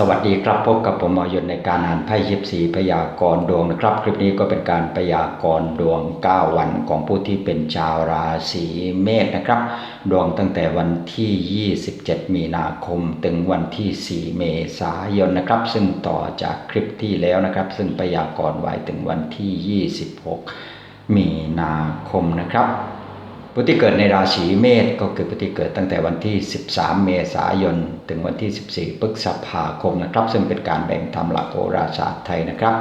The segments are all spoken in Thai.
สวัสดีครับพบกับผมหมอยนในการอ่านไพ่ยิบสีพยากรดวงนะครับ คลิปนี้ก็เป็นการพยากรดวง 9 วันของผู้ที่เป็นชาวราศีเมษนะครับ ดวงตั้งแต่วันที่ 27 มีนาคม ถึงวันที่ 4 เมษายนนะครับ ซึ่งต่อจากคลิปที่แล้วนะครับ ซึ่งพยากรไว้ถึงวันที่ 26 มีนาคมนะครับ ผู้ที่เกิดในราศีเมษก็คือผู้ที่เกิดตั้งแต่วันที่ 13 เมษายน ถึงวันที่ 14พฤษภาคมนะครับ ซึ่งเป็นการแบ่งทำหลักโหราศาสตร์ไทยนะครับ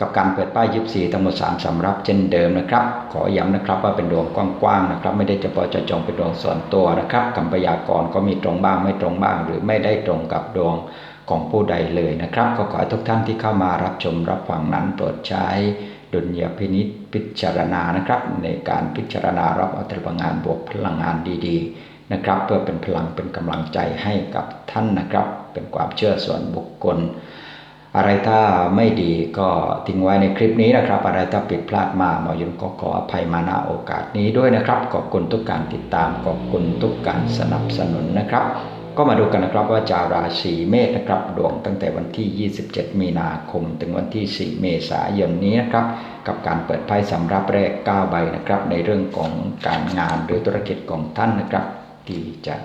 กับการเปิดป้ายยิบสีทั้งหมด3สำรับเช่นเดิมนะครับ ขอย้ำนะครับว่าเป็นดวงกว้างๆนะครับ ไม่ได้เฉพาะจะจงเป็นดวงส่วนตัวนะครับคำพยากรณ์ก็มีตรงบ้างไม่ตรงบ้าง หรือไม่ได้ตรงกับดวงของผู้ใดเลยนะครับ ก็ขอให้ทุกท่านที่เข้ามารับชมรับฟังนั้นโปรดใช้ ดุลยพินิษพิจารณานะครับ ในการพิจารณารับเอาพลังงานบวกพลังงานดีๆนะครับ เพื่อเป็นพลังเป็นกำลังใจให้กับท่านนะครับ เป็นความเชื่อส่วนบุคคล อะไรถ้าไม่ดีก็ทิ้งไว้ในคลิปนี้นะครับ อะไรถ้าผิดพลาดมาหมอยุนก็ขออภัยมาณโอกาสนี้ด้วยนะครับขอบคุณทุกการติดตามขอบคุณทุกการสนับสนุนนะครับ ก็มาดูกันนะครับว่าชาวราศีเมษนะครับดวงตั้งแต่วันที่ 27 มีนาคม ถึงวันที่ 4 เมษายนนี้นะครับกับการเปิดไพ่สำรับแรก 9 ใบนะครับ ในเรื่องของการงานหรือธุรกิจของท่านนะครับ ที่จะ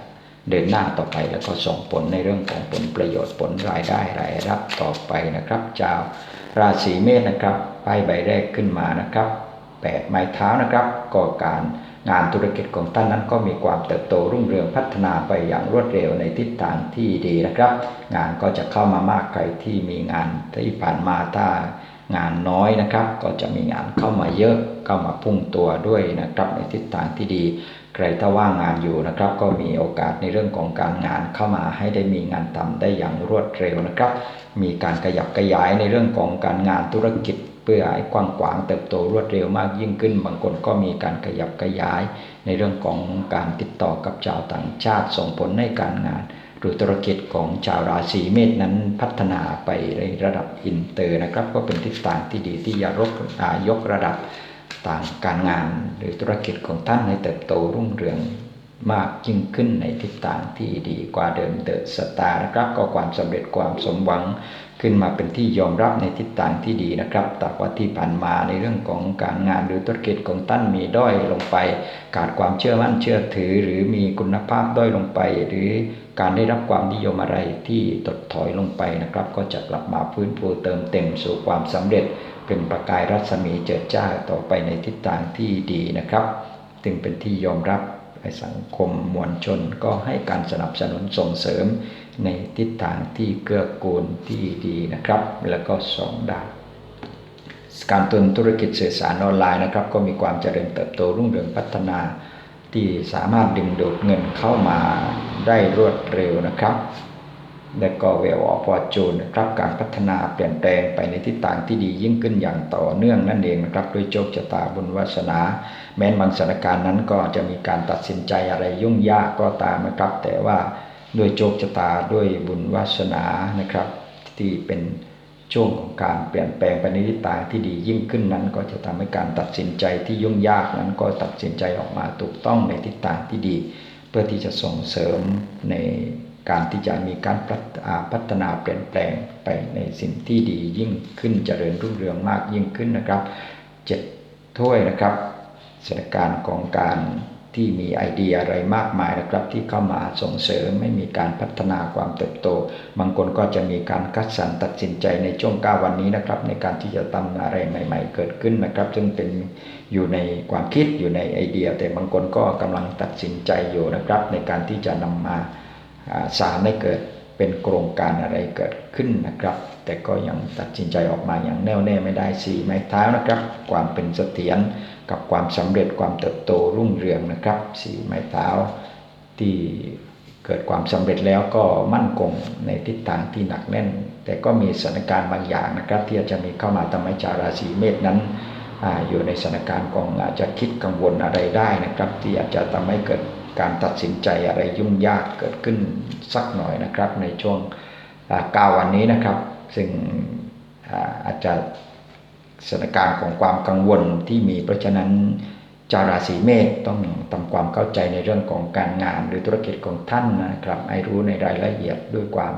เดินหน้าต่อไปแล้วก็ส่งผลในเรื่องของผลประโยชน์ผลรายได้รายรับต่อไปนะครับชาวราศีเมษนะครับไพ่ใบแรกขึ้นมานะครับแปดไม้เท้านะครับ ก็การ งานธุรกิจของท่านนั้นก็มีความเติบโตรุ่งเรืองพัฒนาไปอย่างรวดเร็วในทิศทางที่ดีนะครับ งานก็จะเข้ามามากใครที่มีงานที่ผ่านมาถ้างานน้อยนะครับ ก็จะมีงานเข้ามาเยอะเข้ามาพุ่งตัวด้วยนะครับในทิศทางที่ดี ใครถ้าว่างงานอยู่นะครับ ก็มีโอกาสในเรื่องของการงานเข้ามาให้ได้มีงานทำได้อย่างรวดเร็วนะครับ มีการขยับขยายในเรื่องของการงานธุรกิจ เพื่อให้กว้างขวางเติบโตรวดเร็วมากยิ่งขึ้น บางคนก็มีการขยับขยาย ในเรื่องของการติดต่อกับชาวต่างชาติส่งผลในการงาน หรือธุรกิจของชาวราศีเมษนั้นพัฒนาไปในระดับอินเตอร์นะครับ ก็เป็นทิศทางที่ดีที่จะรกยกระดับต่างการงานหรือธุรกิจของท่านให้เติบโตรุ่งเรืองมากยิ่งขึ้นในทิศทางที่ดีกว่าเดิมเดอะสตาร์นะครับก็ความสำเร็จความสมหวัง ขึ้นมาเป็นที่ยอมรับในทิศทางที่ดีนะครับแต่ว่าที่ผ่านมาในเรื่องของการงานหรือธุรกิจของท่านมีด้อยลงไป ขาดความเชื่อมั่นเชื่อถือ หรือมีคุณภาพด้อยลงไป หรือการได้รับความนิยมอะไรที่ตดถอยลงไปนะครับ ก็จะกลับมาฟื้นฟูเติมเต็มสู่ความสำเร็จ เป็นประกายรัศมีเจิดจ้าต่อไปในทิศทางที่ดีนะครับจึงเป็นที่ยอมรับ สังคมมวลชนก็ให้การสนับสนุนส่งเสริมในทิศทางที่เกื้อกูลที่ดีนะครับ แล้วก็สองด้านการตุนธุรกิจสื่อสารออนไลน์นะครับ ก็มีความเจริญเติบโตรุ่งเรืองพัฒนา ที่สามารถดึงดูดเงินเข้ามาได้รวดเร็วนะครับ และก็เวลออฟอจูนนะครับการพัฒนาเปลี่ยนแปลงไปในทิศทางที่ดียิ่งขึ้นอย่างต่อเนื่องนั่นเองนะครับด้วยโชคชะตาบุญวาสนา แม้นบางสถานการณ์นั้นก็จะมีการตัดสินใจอะไรยุ่งยากก็ตามนะครับ แต่ว่าด้วยโชคชะตาด้วยบุญวาสนานะครับ ที่เป็นช่วงของการเปลี่ยนแปลงไปในทิศทางที่ดียิ่งขึ้นนั้น ก็จะทำให้การตัดสินใจที่ยุ่งยากนั้นก็ตัดสินใจออกมาถูกต้องในทิศทางที่ดี เพื่อที่จะส่งเสริมใน การที่จะมีการพัฒนาเปลี่ยนแปลงไปในสิ่งที่ดียิ่งขึ้นเจริญรุ่งเรืองมากยิ่งขึ้นนะครับเจ็ดถ้วยนะครับสถานการณ์ของการที่มีไอเดียอะไรมากมายนะครับ ที่เข้ามาส่งเสริมไม่มีการพัฒนาความเติบโต บางคนก็จะมีการคัดสรรตัดสินใจในช่วง 9 วันนี้นะครับ ในการที่จะทำอะไรใหม่ ๆ เกิดขึ้นนะครับ ซึ่งเป็นอยู่ในความคิดอยู่ในไอเดีย แต่บางคนก็กำลังตัดสินใจอยู่นะครับ ในการที่จะนำมา สารให้เกิดเป็นโครงการอะไรเกิดขึ้นนะครับ แต่ก็ยังตัดสินใจออกมาอย่างแน่วแน่ไม่ได้สี่ไม้เท้านะครับ ความเป็นเสถียรกับความสำเร็จความเติบโตรุ่งเรืองนะครับสี่ไม้เท้าที่เกิดความสำเร็จแล้วก็มั่นคงในทิศทางที่หนักแน่น แต่ก็มีสถานการณ์บางอย่างนะครับ ที่อาจจะมีเข้ามาทำให้ชาวราศีเมษนั้นออยู่ในสถานการณ์ของอาจจะคิดกังวลอะไรได้นะครับ ที่อาจจะทำให้เกิด การตัดสินใจอะไรยุ่งยากเกิดขึ้นสักหน่อยนะครับ ในช่วงก้าวันนี้นะครับ ซึ่งอาจจะสถานการณ์ของความกังวลที่มีเพราะฉะนั้นจาวราศีเมษต้องทำความเข้าใจในเรื่องของการงานหรือธุรกิจของท่านนะครับให้รู้ในรายละเอียดด้วยความ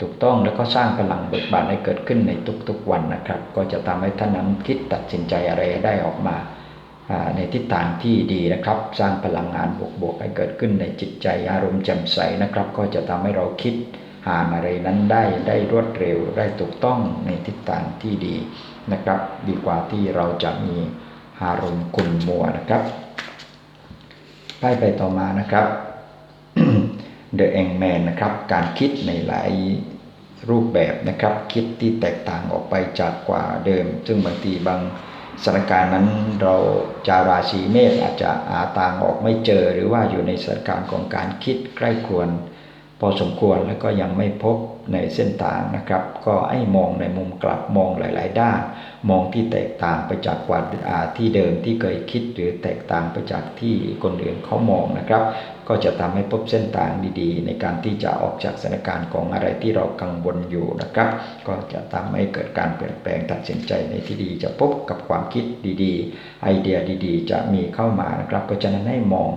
ถูกต้องแล้วก็สร้างพลังเบิกบานให้เกิดขึ้นในทุกๆวันนะครับ ก็จะทำให้ท่านนั้นคิดตัดสินใจอะไรได้ออกมา ในทิศทางที่ดีนะครับ สร้างพลังงานบวกๆให้เกิดขึ้นในจิตใจอารมณ์แจ่มใสนะครับ ก็จะทำให้เราคิดหานอะไรนั้นได้ได้รวดเร็วได้ถูกต้องในทิศทางที่ดีนะครับ ดีกว่าที่เราจะมีอารมณ์ขุ่นมัวนะครับไปไปต่อมานะครับ The e n g m a n นะครับ การคิดในหลายรูปแบบนะครับ คิดที่แตกต่างออกไปจากกว่าเดิม ซึ่งบางทีบาง สถานการณ์นั้นเราจาราศีเมษอาจจะหาทางออกไม่เจอ หรือว่าอยู่ในสถานการณ์ของการคิดใกล้ควร พอสมควรแล้วก็ยังไม่พบในเส้นทางนะครับ ก็ให้มองในมุมกลับมองหลาย ๆ ด้าน มองที่แตกต่างไปจากวัดที่เดิมที่เคยคิดหรือแตกต่างไปจากที่คนอื่นเขามองนะครับ ก็จะทำให้พบเส้นทางดีๆ ในการที่จะออกจากสถานการณ์ของอะไรที่เรากังวลอยู่นะครับ ก็จะทำให้เกิดการเปลี่ยนแปลงตัดสินใจในที่ดีจะพบกับความคิดดีๆ ไอเดียดีๆ จะมีเข้ามานะครับเพราะฉะนั้นให้มอง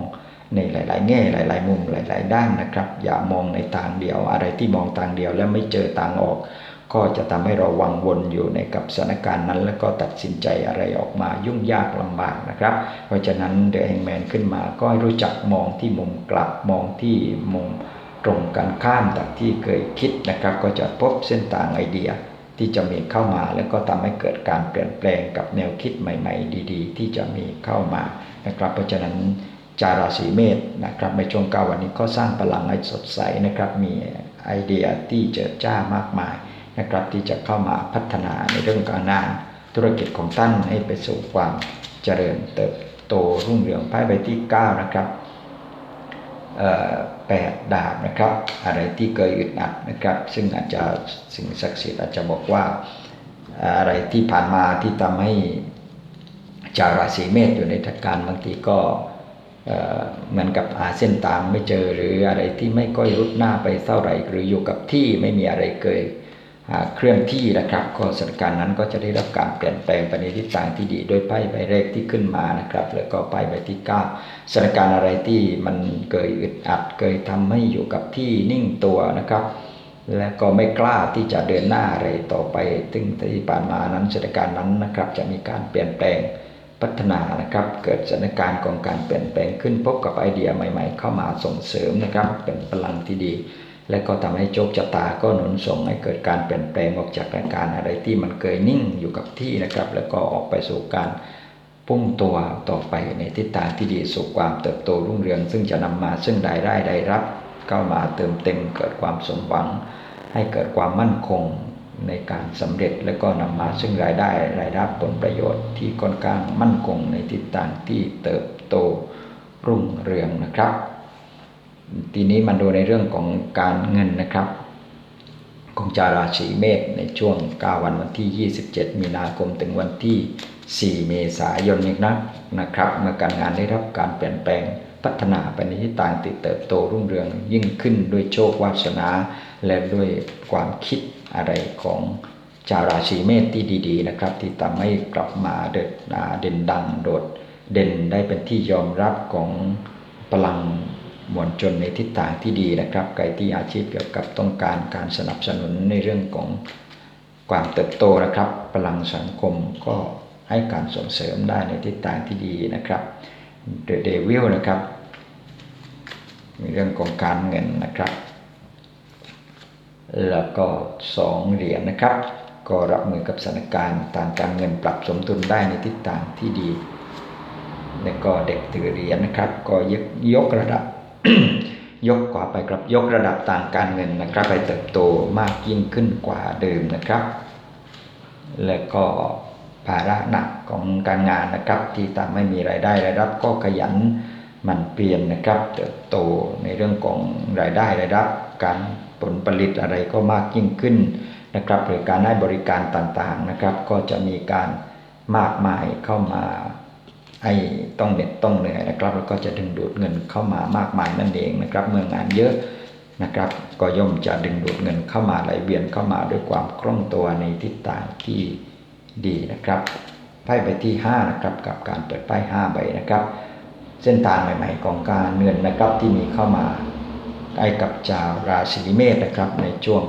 ในหลาย ๆ แง่หลาย ๆ มุมหลาย ๆ ด้านนะครับ อย่ามองในทางเดียวอะไรที่มองทางเดียวแล้วไม่เจอทางออก ก็จะทำให้เราวังวนอยู่ในกับสถานการณ์นั้น แล้วก็ตัดสินใจอะไรออกมายุ่งยากลำบากนะครับ เพราะฉะนั้นเดอะแฮงแมนขึ้นมาก็รู้จักมองที่มุมกลับมองที่มุมตรงกันข้ามจากที่เคยคิดนะครับ ก็จะพบเส้นทางไอเดียที่จะมีเข้ามา แล้วก็ทำให้เกิดการเปลี่ยนแปลงกับแนวคิดใหม่ ๆ ดี ๆ ที่จะมีเข้ามานะครับ เพราะฉะนั้นจาราศีเมษนะครับในช่วงเก้าวันนี้ก็สร้างพลังให้สดใสนะครับ มีไอเดียที่เจิดจ้ามากมาย นะครับที่จะเข้ามาพัฒนาในเรื่องการงานธุรกิจของท่านให้ไปสู่ความเจริญเติบโตรุ่งเรืองไพ่ใบที่ 9 นะครับแปดดาบนะครับ อะไรที่เกิดอึดอัดนะครับ ซึ่งอาจจะสิ่งศักดิ์สิทธิ์อาจจะบอกว่าอะไรที่ผ่านมาที่ทำให้จาราศีเมษอยู่ในทัการบางทีก็เหมือนกับหาเส้นทางไม่เจอหรืออะไรที่ไม่ก้อยรุดหน้าไปเท่าไหร่หรืออยู่กับที่ไม่มีอะไรเกิด เคลื่อนที่นะครับ ก็สถานการณ์นั้นก็จะได้รับการเปลี่ยนแปลงไปในทิศทางที่ดีโดยไพ่ใบแรกที่ขึ้นมานะครับ แล้วก็ไพ่ใบที่9สถานการณ์อะไรที่มันเกิดอึดอัดเกิดทำให้อยู่กับที่นิ่งตัวนะครับ และก็ไม่กล้าที่จะเดินหน้าอะไรต่อไปซึ่งที่ผ่านมานั้นสถานการณ์นั้นนะครับ จะมีการเปลี่ยนแปลงพัฒนานะครับ เกิดสถานการณ์ของการเปลี่ยนแปลงขึ้นพบกับไอเดียใหม่ ๆ เข้ามาส่งเสริมนะครับ เป็นพลังที่ดี และก็ทำให้โชคชะตาก็หนุนส่งให้เกิดการเปลี่ยนแปลงออกจากอาการอะไรที่มันเคยนิ่งอยู่กับที่นะครับ แล้วก็ออกไปสู่การพุ่งตัวต่อไปในทิศทางที่ดีสู่ความเติบโตรุ่งเรือง ซึ่งจะนำมาซึ่งรายได้ได้รับเข้ามาเติมเต็มเกิดความสมหวัง ให้เกิดความมั่นคงในการสำเร็จและก็นำมาซึ่งรายได้รายรับผลประโยชน์ที่ค่อนข้างมั่นคงในทิศทางที่เติบโตรุ่งเรืองนะครับ ทีนี้มาดูในเรื่องของการเงินนะครับ ของจาราศีเมษในช่วง 9 วันวันที่ 27 มีนาคมถึงวันที่ 4 เมษายนนี้นะนะครับ เมื่อการงานได้รับการเปลี่ยนแปลงพัฒนาไปในทิศทางติดเติบโตรุ่งเรืองยิ่งขึ้นด้วยโชควาสนา และด้วยความคิดอะไรของชาวราศีเมษที่ดี ๆ นะครับ ที่ทำให้กลับมาเด่นเด่นดังโดดเด่นได้เป็นที่ยอมรับของพลัง มวลชนในทิศทางที่ดีนะครับใครที่อาชีพเกี่ยวกับต้องการการสนับสนุนในเรื่องของความเติบโตนะครับ พลังสังคมก็ให้การส่งเสริมได้ในทิศทางที่ดีนะครับเดอะเดวิลนะครับมีเรื่องของการเงินนะครับ แล้วก็สองเหรียญนะครับ ก็รับมือกับสถานการณ์ทางการเงินปรับสมดุลได้ในทิศทางที่ดี แล้วก็เด็กถือเหรียญนะครับ ก็ยกยกระดับ ยกกว่าไปครับยกระดับต่างการเงินนะครับ ไปเติบโตมากยิ่งขึ้นกว่าเดิมนะครับ แล้วก็ภาระหนักของการงานนะครับ ที่ทำให้มีรายได้รายรับก็ขยันมันเปลี่ยนนะครับ เติบโตในเรื่องของรายได้รายรับ การผลผลิตอะไรก็มากยิ่งขึ้นนะครับหรือการให้บริการต่างๆนะครับ ก็จะมีการมากมายเข้ามา ให้ต้องเหน็ดต้องเหนื่อยนะครับ แล้วก็จะดึงดูดเงินเข้ามามากมายนั่นเองนะครับ เมื่องานเยอะนะครับ ก็ย่อมจะดึงดูดเงินเข้ามาไหลเวียนเข้ามาด้วยความคล่องตัวในทิศทางที่ดีนะครับไพ่ใบที่5นะครับกับการเปิดไพ่5ใบนะครับ เส้นทางใหม่ๆของการเงินนะครับที่มีเข้ามาใกล้กับชาวราศีเมษนะครับในช่วง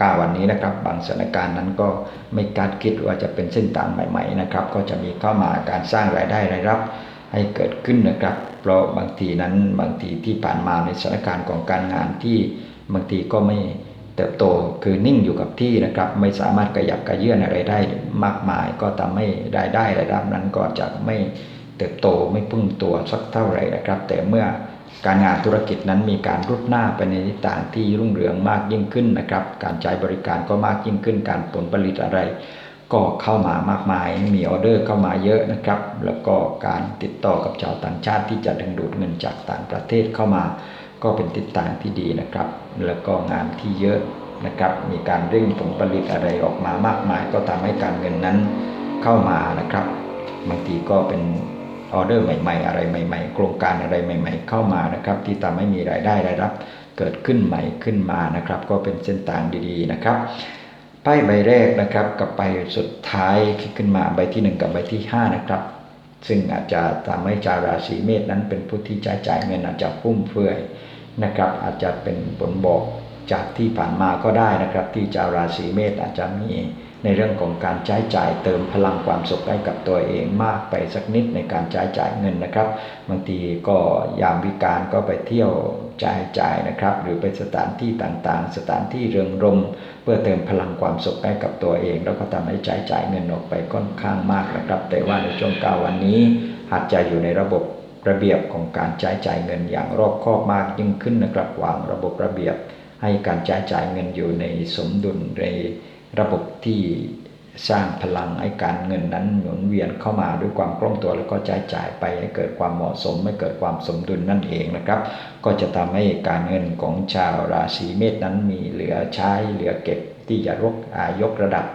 9 วันนี้นะครับ บางสถานการณ์นั้นก็ไม่คาดคิดว่าจะเป็นเส้นต่างใหม่ ๆ นะครับ ก็จะมีเข้ามาการสร้างรายได้รายรับให้เกิดขึ้นนะครับ เพราะบางทีนั้นบางทีที่ผ่านมาในสถานการณ์ของการงานที่บางทีก็ไม่เติบโตคือนิ่งอยู่กับที่นะครับ ไม่สามารถขยับกระเยื่อนอะไรได้มากมาย ก็ทำให้รายได้รายรับนั้นก็จะไม่เติบโตไม่พึ่งตัวสักเท่าไหร่นะครับ แต่เมื่อ การงานธุรกิจนั้นมีการรุดหน้าไปในทิศทางที่รุ่งเรืองมากยิ่งขึ้นนะครับ การใช้บริการก็มากยิ่งขึ้น การผลผลิตอะไร ก็เข้ามามากมาย มีออเดอร์เข้ามาเยอะนะครับ แล้วก็การติดต่อกับชาวต่างชาติที่จะดึงดูดเงินจากต่างประเทศเข้ามา ก็เป็นทิศทางที่ดีนะครับ แล้วก็งานที่เยอะนะครับ มีการเร่งผลผลิตอะไรออกมามากมาย ก็ทำให้การเงินนั้นเข้ามานะครับ บางทีก็เป็น ออเดอร์ใหม่ ๆ อะไรใหม่ ๆ โครงการอะไรใหม่ ๆ เข้ามานะครับ ที่ทำให้มีรายได้รายรับเกิดขึ้นใหม่ขึ้นมานะครับ ก็เป็นเส้นทางดีๆนะครับไพ่ใบแรกนะครับกับใบสุดท้ายขึ้นมาใบที่ 1 กับใบที่ 5 นะครับ ซึ่งอาจจะทำให้ชาวราศีเมษนั้นเป็นผู้ที่ใช้จ่ายเงินอาจจะฟุ่มเฟือยนะครับ อาจจะเป็นผลบอกจากที่ผ่านมาก็ได้นะครับ ที่ชาวราศีเมษอาจจะมี ในเรื่องของการใช้จ่ายเติมพลังความสุขให้กับตัวเองมากไปสักนิดในการใช้จ่ายเงินนะครับ บางทีก็ยามวิการก็ไปเที่ยวจ่ายจ่ายนะครับ หรือไปสถานที่ต่างๆ สถานที่เริงรม เพื่อเติมพลังความสุขให้กับตัวเอง แล้วก็ทำให้ใช้จ่ายเงินออกไปค่อนข้างมากนะครับ แต่ว่าในช่วงก้างวันนี้อาจจะอยู่ในระบบระเบียบของการใช้จ่ายเงินอย่างรอบคอบมากยิ่งขึ้นนะครับวางระบบระเบียบ ให้การใช้จ่ายเงินอยู่ในสมดุลใน ระบบที่สร้างพลังให้การเงินนั้นหมุนเวียนเข้ามาด้วยความคล่องตัวแล้วก็ใช้จ่ายไปให้เกิดความเหมาะสมไม่เกิดความสมดุลนั่นเองนะครับ ก็จะทำให้การเงินของชาวราศีเมษนั้นมีเหลือใช้เหลือเก็บที่จะรกยกระดับ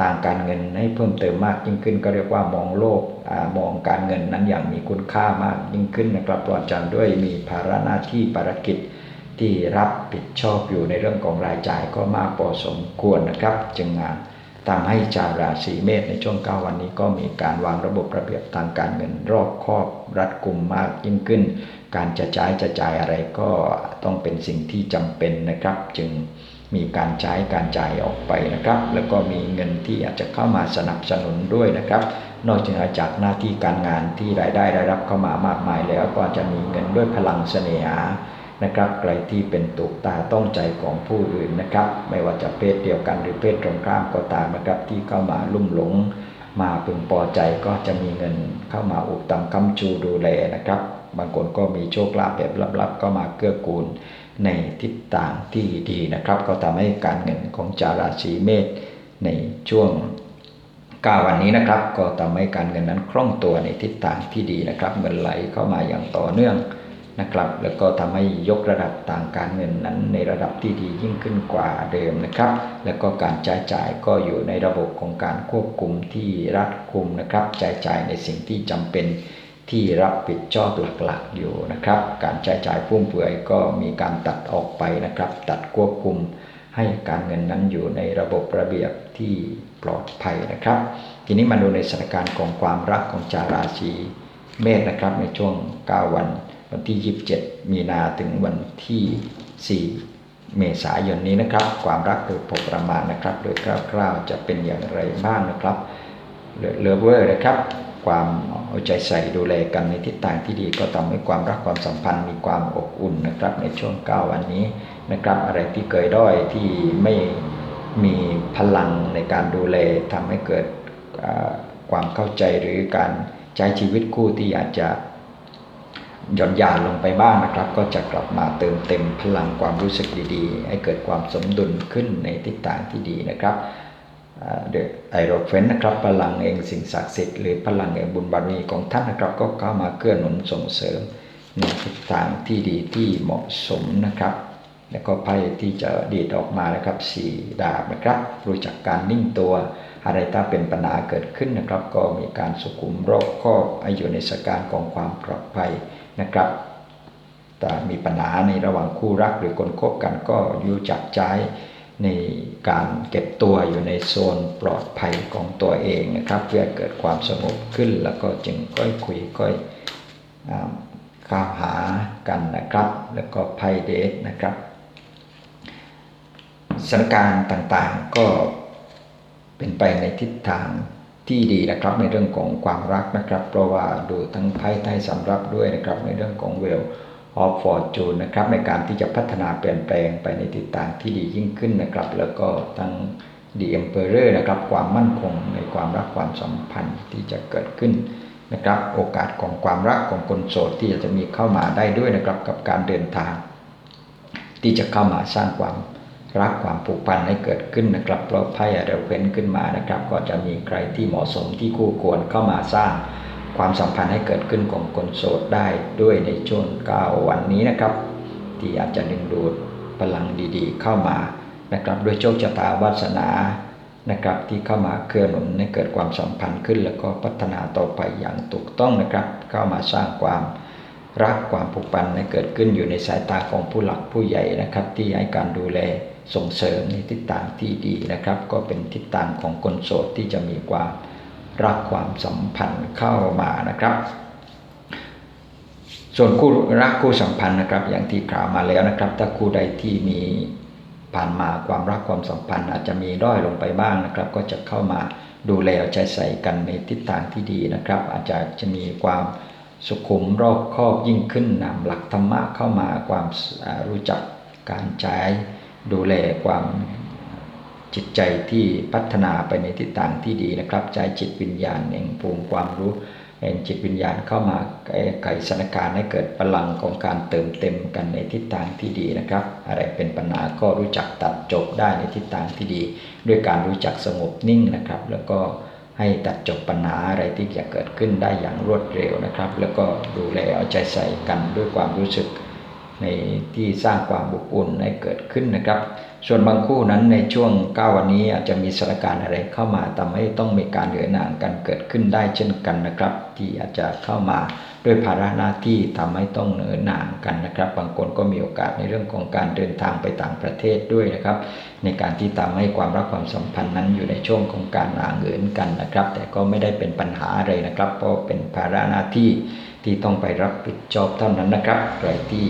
ต่างการเงินให้เพิ่มเติมมากยิ่งขึ้น ก็เรียกว่ามองโลกอมองการเงินนั้นอย่างมีคุณค่ามากยิ่งขึ้นนะครับอาจารย์ด้วยมีภาระหน้าที่ภารกิจ ที่รับผิดชอบอยู่ในเรื่องของรายจ่ายก็มากพอสมควรนะครับ จึงงานทำให้ชาวราศีเมษในช่วง 9 วันนี้ก็มีการวางระบบระเบียบทางการเงินรอบคอบรัดกุมมากยิ่งขึ้น การจะใช้จะจ่ายอะไรก็ต้องเป็นสิ่งที่จำเป็นนะครับ จึงมีการใช้การจ่ายออกไปนะครับ แล้วก็มีเงินที่อาจจะเข้ามาสนับสนุนด้วยนะครับ นอกจากหน้าที่การงานที่รายได้ได้รับเข้ามามากมายแล้วก็จะมีเงินด้วยพลังเสน่หา นะครับใครที่เป็นตุกตาต้องใจของผู้อื่นนะครับ ไม่ว่าจะเพศเดียวกันหรือเพศตรงข้ามก็ตามนะครับ ที่เข้ามาลุ่มหลง มาพึงพอใจก็จะมีเงินเข้ามาอุปตมคำชูดูแลนะครับ บางคนก็มีโชคลาภแบบลับๆ ก็มาเกื้อกูลในทิศทางที่ดีนะครับ ก็ทำให้การเงินของจาราศีเมษในช่วง9วันนี้นะครับ ก็ทำให้การเงินนั้นคล่องตัวในทิศทางที่ดีนะครับเงินไหลเข้ามาอย่างต่อเนื่อง นะครับ แล้วก็ทำให้ยกระดับต่างการเงินนั้นในระดับที่ดียิ่งขึ้นกว่าเดิมนะครับ แล้วก็การใช้จ่ายก็อยู่ในระบบของการควบคุมที่รัดกุมนะครับใช้จ่ายในสิ่งที่จำเป็นที่รับผิดชอบหลักๆอยู่นะครับ การใช้จ่ายฟุ่มเฟือยก็มีการตัดออกไปนะครับ ตัดควบคุมให้การเงินนั้นอยู่ในระบบระเบียบที่ปลอดภัยนะครับ ทีนี้มาดูในสถานการณ์ของความรักของจาราศีเมษนะครับในช่วง 9 วัน วันที่ 27 มีนาถึงวันที่ 4 เมษายนนี้นะครับ ความรักโดยพอประมาณนะครับ โดยคร่าวๆจะเป็นอย่างไรบ้างนะครับเลือเวอร์นะครับ ความเอาใจใส่ดูแลกันในทิศทางที่ดีก็ทำให้ความรักความสัมพันธ์มีความอบอุ่นนะครับ ในช่วง 9 วันนี้นะครับ อะไรที่เคยด้อยที่ไม่มีพลังในการดูแลทำให้เกิดความเข้าใจหรือการใช้ชีวิตคู่ที่อาจจะ หย่อนยานลงไปบ้างนะครับ ก็จะกลับมาเติมเต็มพลังความรู้สึกดีๆ ให้เกิดความสมดุลขึ้นในทิศทางที่ดีนะครับเดไอโรเฟนนะครับพลังเองสิ่งศักดิ์สิทธิ์หรือพลังแห่งบุญบารมีของท่านนะครับ ก็เข้ามาเกื้อหนุนส่งเสริมในทิศทางที่ดีที่เหมาะสมนะครับ แล้วก็ไพ่ที่จะดีดออกมานะครับสี่ดาบนะครับ รู้จักการนิ่งตัวอะไรถ้าเป็นปัญหาเกิดขึ้นนะครับ ก็มีการสุขุมรอบคอบอยู่ในสถานการณ์ของความปลอดภัย นะครับแต่มีปัญหาในระหว่างคู่รักหรือคนคบกันก็รู้จักใช้ในการเก็บตัวอยู่ในโซนปลอดภัยของตัวเองนะครับ เพื่อเกิดความสงบขึ้นแล้วก็จึงค่อยคุยค่อยข้าวหากันนะครับ แล้วก็ไพ่เดทนะครับสถานการณ์ต่างๆก็เป็นไปในทิศทาง ที่ดีนะครับในเรื่องของความรักนะครับ เพราะว่าดูทั้งไพ่ใต้สำรับด้วยนะครับในเรื่องของเวลออฟฟอร์จูนนะครับในการที่จะพัฒนาเปลี่ยนแปลงไปในทิศทางที่ดียิ่งขึ้นนะครับ แล้วก็ทั้งดีเอ็มเปอร์นะครับความมั่นคงในความรักความสัมพันธ์ที่จะเกิดขึ้นนะครับโอกาสของความรักของคนโสดที่จะมีเข้ามาได้ด้วยนะครับกับการเดินทาง ที่จะเข้ามาสร้างความ รักความผูกพันให้เกิดขึ้นนะครับเพราะไพ่เรเวนขึ้นมานะครับ ก็จะมีใครที่เหมาะสมที่คู่ควรเข้ามาสร้างความสัมพันธ์ให้เกิดขึ้นของคนโสดได้ด้วยในช่วง9วันนี้นะครับ ที่อาจจะดึงดูดพลังดีๆ เข้ามานะครับด้วยโชคชะตาวาสนานะครับที่เข้ามาเคลื่อนหนุนให้เกิดความสัมพันธ์ขึ้น แล้วก็พัฒนาต่อไปอย่างถูกต้องนะครับ เข้ามาสร้างความรักความผูกพันให้เกิดขึ้นอยู่ในสายตาของผู้หลักผู้ใหญ่นะครับ ที่ให้การดูแล ส่งเสริมในทิศทางที่ดีนะครับ ก็เป็นทิศทางของคนโสดที่จะมีความรักความสัมพันธ์เข้ามานะครับ ส่วนคู่รักคู่สัมพันธ์นะครับ อย่างที่กล่าวมาแล้วนะครับ ถ้าคู่ใดที่มีผ่านมาความรักความสัมพันธ์อาจจะมีด้อยลงไปบ้างนะครับ ก็จะเข้ามาดูแลใจใส่กันในทิศทางที่ดีนะครับ อาจจะจะมีความสุขุมรอบคอบยิ่งขึ้นนำหลักธรรมะเข้ามาความรู้จักการใช้ ดูแลความจิตใจที่พัฒนาไปในทิศทางที่ดีนะครับ ใจจิตวิญญาณเองภูมิความรู้เองจิตวิญญาณเข้ามาแก้ไขสถานการณ์ให้เกิดพลังของการเติมเต็มกันในทิศทางที่ดีนะครับ อะไรเป็นปัญหาก็รู้จักตัดจบได้ในทิศทางที่ดี ด้วยการรู้จักสงบนิ่งนะครับ แล้วก็ให้ตัดจบปัญหาอะไรที่จะเกิดขึ้นได้อย่างรวดเร็วนะครับ แล้วก็ดูแลเอาใจใส่กันด้วยความรู้สึก ในที่สร้างความบุอุ่นให้เกิดขึ้นนะครับ ส่วนบางคู่นั้นในช่วง 9 วันนี้อาจจะมีสถานการณ์อะไรเข้ามาทำให้ต้องมีการเหนื่อยหน่ายกันเกิดขึ้นได้เช่นกันนะครับ ที่อาจจะเข้ามาด้วยภาระหน้าที่ทำให้ต้องเหนื่อยหน่ายกันนะครับ บางคนก็มีโอกาสในเรื่องของการเดินทางไปต่างประเทศด้วยนะครับ ในการที่ทำให้ความรักความสัมพันธ์นั้นอยู่ในช่วงของการห่างเหินกันนะครับ แต่ก็ไม่ได้เป็นปัญหาอะไรนะครับ เพราะเป็นภาระหน้าที่ที่ต้องไปรับผิดชอบเท่านั้นนะครับใครที่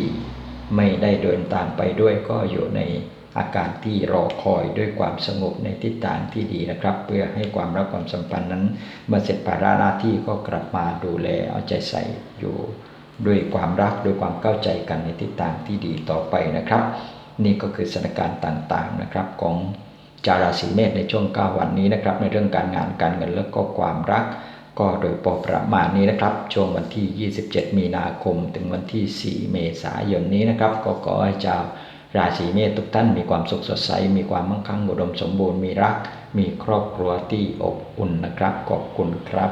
ไม่ได้เดินตามไปด้วยก็อยู่ในอาการที่รอคอยด้วยความสงบในทิศทางที่ดีนะครับ เพื่อให้ความรักความสัมพันธ์นั้นเมื่อเสร็จภาระหน้าที่ก็กลับมาดูแลเอาใจใส่อยู่ด้วยความรักด้วยความเข้าใจกันในทิศทางที่ดีต่อไปนะครับ นี่ก็คือสถานการณ์ต่างๆนะครับของจาราศีเมษในช่วง9วันนี้นะครับ ในเรื่องการงานการเงินและก็ความรัก ก็โดยปอประมาณนี้นะครับ ช่วงวันที่ 27 มีนาคม ถึงวันที่ 4 เมษายนนี้นะครับ ก็ขอให้ชาวราศีเมษทุกท่านมีความสุขสดใส มีความมั่งคั่งอุดมสมบูรณ์ มีรัก มีครอบครัวที่อบอุ่นนะครับ ขอบคุณครับ